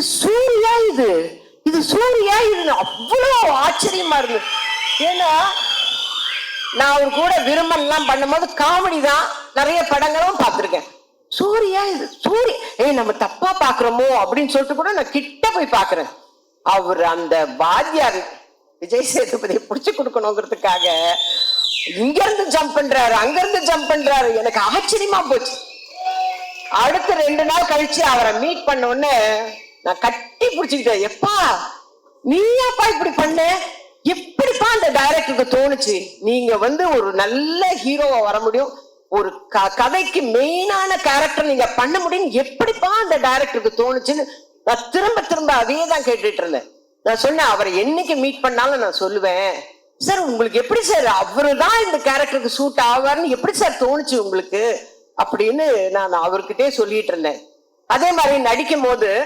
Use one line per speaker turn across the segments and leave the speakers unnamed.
இது சூர்யா இது. இது சூர்யா இது அவ்வளோ ஆச்சரியமா இருந்தது. ஏன்னா நான் அவர் கூட விரும்பலாம் பண்ணும்போது காமெடி தான் நிறைய படங்களும் பார்த்துருக்கேன். சூர்யா இது சூரிய ஏய் நம்ம தப்பா பாக்குறோமோ அப்படின்னு சொல்லிட்டு கூட நான் கிட்ட போய் பாக்குறேன் அவர் அந்த வாத்தியார் விஜய் சேதுபதியை பிடிச்சி கொடுக்கணுங்கிறதுக்காக இங்க இருந்து ஜம்ப் பண்றாரு அங்க இருந்து ஜம்ப் பண்றாரு. எனக்கு ஆச்சரியமா போச்சு. அடுத்த ரெண்டு நாள் கழிச்சு அவரை மீட் பண்ண உடனே நான் கட்டி பிடிச்சிக்கிட்டேன். எப்பா நீயாப்பா இப்படி பண்ண? எப்படிப்பா அந்த டைரக்டருக்கு தோணுச்சு? நீங்க வந்து ஒரு நல்ல ஹீரோவா வர முடியும். ஒரு க- கதைக்கு மெயினான கேரக்டர் நீங்க பண்ண முடியும். எப்படிப்பா அந்த டைரக்டருக்கு தோணுச்சுன்னு நான் திரும்ப திரும்ப அதே தான் கேட்டுட்டு இருந்தேன். நான் சொன்னேன் அவரை என்னைக்கு மீட் பண்ணாலும் நான் சொல்லுவேன். சார் உங்களுக்கு எப்படி சார் அவரு தான் இந்த கேரக்டருக்கு சூட் ஆவார்னு எப்படி சார் தோணுச்சு உங்களுக்கு? அப்படின்னு நான் அவர்கிட்டே சொல்லிட்டு இருந்தேன். அதே மாதிரி நடிக்கும் போது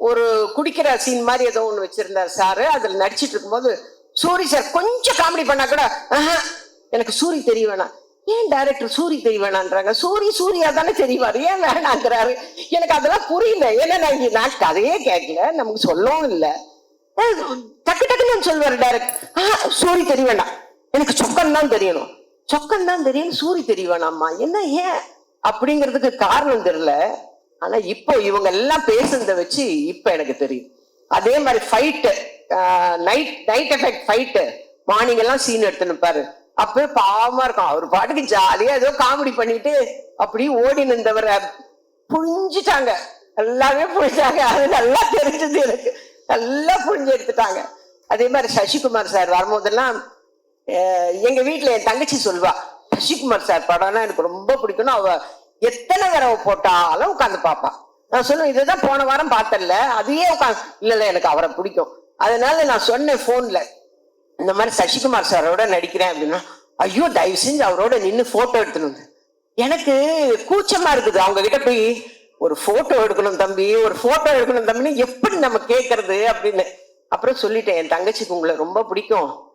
ஒரு குடிக்கிற சீன் மாதிரி ஏதோ ஒன்று வச்சிருந்தார் சாரு. அதில் நடிச்சிட்டு இருக்கும்போது சூரி சார் கொஞ்சம் காமெடி பண்ணா கூட "ஆஹா, எனக்கு சூரி தெரிய வேணாம். ஏன் டைரக்டர் சூரி தெரிய வேணான்றாங்க சூரி சூரியா தானே தெரியவாரு ஏன் வேணாங்கிறாரு? எனக்கு அதெல்லாம் புரியல. ஏன்னா நான் இங்கே நான் கதையே கேட்கல. நமக்கு சொல்லவும் இல்லை. டக்கு டக்குன்னு சொல்லுவாரு டைரக்ட் சூரி தெரிய வேண்டாம் எனக்கு சொக்கன் தான் தெரியணும். சொக்கன் தான் தெரியும் சூரி தெரிய வேணாம்மா. என்ன ஏன்? அப்படிங்கிறதுக்கு காரணம் தெரியல. ஆனா இப்போ இவங்க எல்லாம் பேசுனதை வச்சு இப்ப எனக்கு தெரியும். அதே மாதிரி fight night night effect fight morning எல்லாம் சீன் எடுத்துன்னு பாரு அப்பவே பாவமா இருக்கும். அவர் பாட்டுக்கு ஜாலியா ஏதோ காமெடி பண்ணிட்டு அப்படியே ஓடி நின்றவரை புழிஞ்சிட்டாங்க எல்லாமே புழிஞ்சாங்க அது நல்லா தெரிஞ்சது எனக்கு. நல்லா புழிஞ்சு எடுத்துட்டாங்க. அதே மாதிரி சசிகுமார் சார் வரும்போதெல்லாம் எங்க வீட்டுல என் தங்கச்சி சொல்வா சசிகுமார் சார் படம்னா எனக்கு ரொம்ப பிடிக்கும்னு. அவ எத்தனை தடவை போட்டாலும் உட்காந்து பாப்பா நான் சொல்லுவேன் இதுதான் போன வாரம் பார்த்தல அதையே உட்காந்து இல்லைல்ல எனக்கு அவரை பிடிக்கும். அதனால நான் சொன்னேன் போன்ல இந்த மாதிரி சசிகுமார் சாரோட நடிக்கிறேன் அப்படின்னா ஐயோ தயவு செஞ்சு அவரோட நின்று போட்டோ எடுத்துன்னு எனக்கு கூச்சமா இருக்குது. அவங்க கிட்ட போய் ஒரு போட்டோ எடுக்கணும் தம்பி ஒரு போட்டோ எடுக்கணும் தம்பின்னு எப்படி நம்ம கேட்கறது அப்படின்னு. அப்புறம் சொல்லிட்டேன் என் தங்கச்சிக்கு உங்களை ரொம்ப பிடிக்கும்.